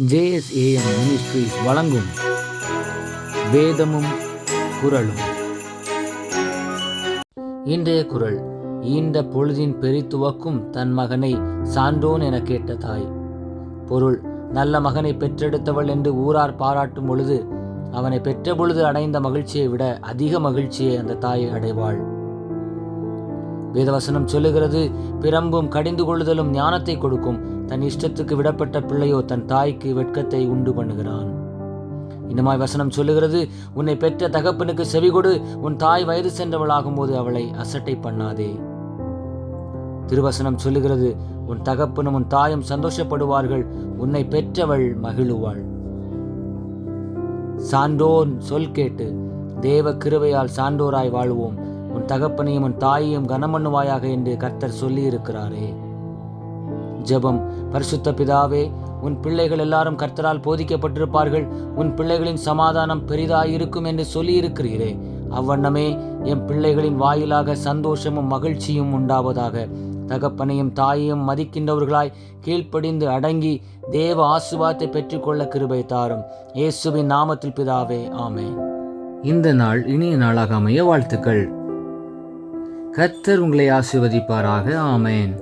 JSAM ministries வழங்கும் வேதமும் குரலும் இன்றைய குரல் ஈண்ட பொழுதின் பெரித்துவக்கும் தன் மகனை சான்றோன் என கேட்ட தாய். பொருள் நல்ல மகனை பெற்றெடுத்தவள் என்று ஊரார் பாராட்டும் பொழுது அவனை பெற்ற பொழுது அடைந்த மகிழ்ச்சியை விட அதிக மகிழ்ச்சியை அந்த தாயை அடைவாள். வேதவசனம் சொல்லுகிறது பிறம்பும் கடிந்து கொள்ளுதலும் ஞானத்தை கொடுக்கும். தன் இஷ்டத்துக்கு விடப்பட்ட பிள்ளையோ தன் தாய்க்கு வெட்கத்தை உண்டு பண்ணுகிறான். இன்னமாய் வசனம் சொல்லுகிறது உன்னை பெற்ற தகப்பனுக்கு செவிகொடு உன் தாய் வயது சென்றவளாகும் போது அவளை அசட்டை பண்ணாதே. திருவசனம் சொல்லுகிறது உன் தகப்பனும் உன் தாயும் சந்தோஷப்படுவார்கள் உன்னை பெற்றவள் மகிழுவாள். சான்றோன் சொல் கேட்டு தேவ கிருவையால் சான்றோராய் வாழ்வோம் உன் தகப்பனையும் உன் தாயையும் கனமண்ணுவாயாக என்று கர்த்தர் சொல்லியிருக்கிறாரே. ஜெபம். பரிசுத்த பிதாவே உன் பிள்ளைகள் எல்லாரும் கர்த்தரால் போதிக்கப்பட்டிருப்பார்கள். உன் பிள்ளைகளின் சமாதானம் பெரிதாயிருக்கும் என்று சொல்லியிருக்கிறீரே. அவ்வண்ணமே என் பிள்ளைகளின் வாயிலாக சந்தோஷமும் மகிழ்ச்சியும் உண்டாவதாக. தகப்பனையும் தாயையும் மதிக்கின்றவர்களாய் கீழ்ப்படிந்து அடங்கி தேவ ஆசுவாத்தை பெற்றுக்கொள்ள கிருபை தாரும். இயேசுவின் நாமத்தில் பிதாவே ஆமே இந்த நாள் இனிய நாளாக அமைய வாழ்த்துக்கள். கர்த்தர் உங்களை ஆசிர்வதிப்பாராக ஆமேன்.